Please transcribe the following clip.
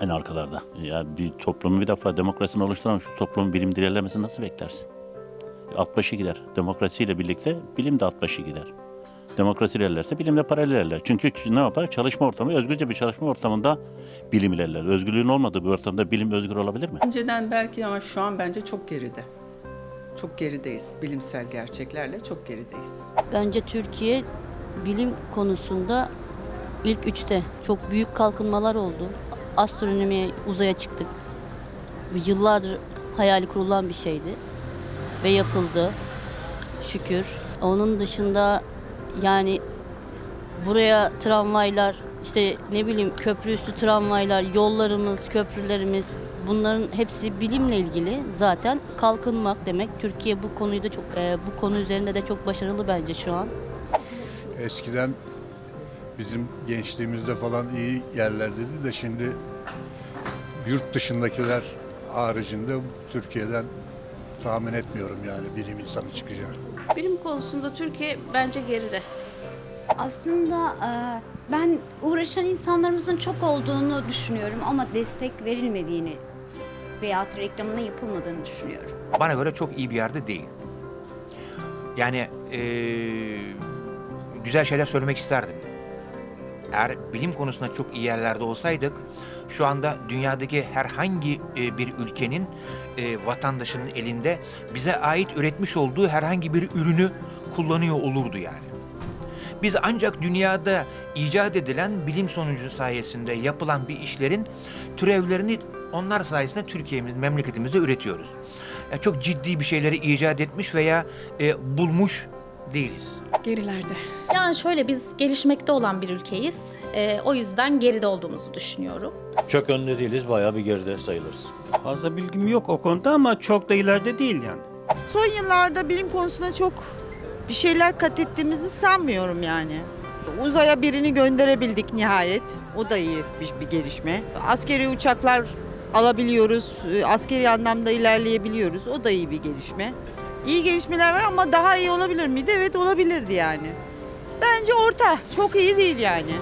en arkalarda. Ya bir toplumu bir defa demokrasinin oluşturamamış bir toplumun bilim ilerlemesini nasıl beklersin? Alt başı gider. Demokrasiyle birlikte bilim de alt başı gider. Demokrasi ilerlerse bilim de paralel ilerler. Çünkü ne yapar? Çalışma ortamı, özgürce bir çalışma ortamında bilim ilerler. Özgürlüğün olmadığı bir ortamda bilim özgür olabilir mi? Önceden belki ama şu an bence çok geride. Çok gerideyiz. Bilimsel gerçeklerle çok gerideyiz. Bence Türkiye bilim konusunda ilk üçte çok büyük kalkınmalar oldu. Astronomiye uzaya çıktık. Bu yıllardır hayali kurulan bir şeydi ve yapıldı. Şükür. Onun dışında yani buraya tramvaylar, işte ne bileyim köprü üstü tramvaylar, yollarımız, köprülerimiz bunların hepsi bilimle ilgili zaten kalkınmak demek. Türkiye bu konuyu da çok e, bu konu üzerinde de çok başarılı bence şu an. Eskiden bizim gençliğimizde falan iyi yerlerdeydi de şimdi yurt dışındakiler haricinde Türkiye'den tahmin etmiyorum yani bilim insanı çıkacağını. Bilim konusunda Türkiye bence geride. Aslında e, ben uğraşan insanlarımızın çok olduğunu düşünüyorum ama destek verilmediğini veya reklamına yapılmadığını düşünüyorum. bana göre çok iyi bir yerde değil. Yani eee, güzel şeyler söylemek isterdim. Eğer bilim konusunda çok iyi yerlerde olsaydık, şu anda dünyadaki herhangi e, bir ülkenin e, vatandaşının elinde bize ait üretmiş olduğu herhangi bir ürünü kullanıyor olurdu yani. Biz ancak dünyada icat edilen bilim sonucu sayesinde yapılan bir işlerin türevlerini onlar sayesinde Türkiye'miz, memleketimizde üretiyoruz. Ya çok ciddi bir şeyleri icat etmiş veya e, bulmuş değiliz. Gerilerde. Yani şöyle biz gelişmekte olan bir ülkeyiz. Ee, o yüzden geride olduğumuzu düşünüyorum. Çok önde değiliz, bayağı bir geride sayılırız. Fazla bilgim yok o konuda ama çok da ileride değil yani. Son yıllarda bilim konusunda çok bir şeyler kat ettiğimizi sanmıyorum yani. Uzaya birini gönderebildik nihayet. O da iyi bir, bir gelişme. Askeri uçaklar alabiliyoruz. e, Askeri anlamda ilerleyebiliyoruz. O da iyi bir gelişme. İyi gelişmeler var ama daha iyi olabilir miydi? Evet olabilirdi yani. Bence orta. Çok iyi değil yani.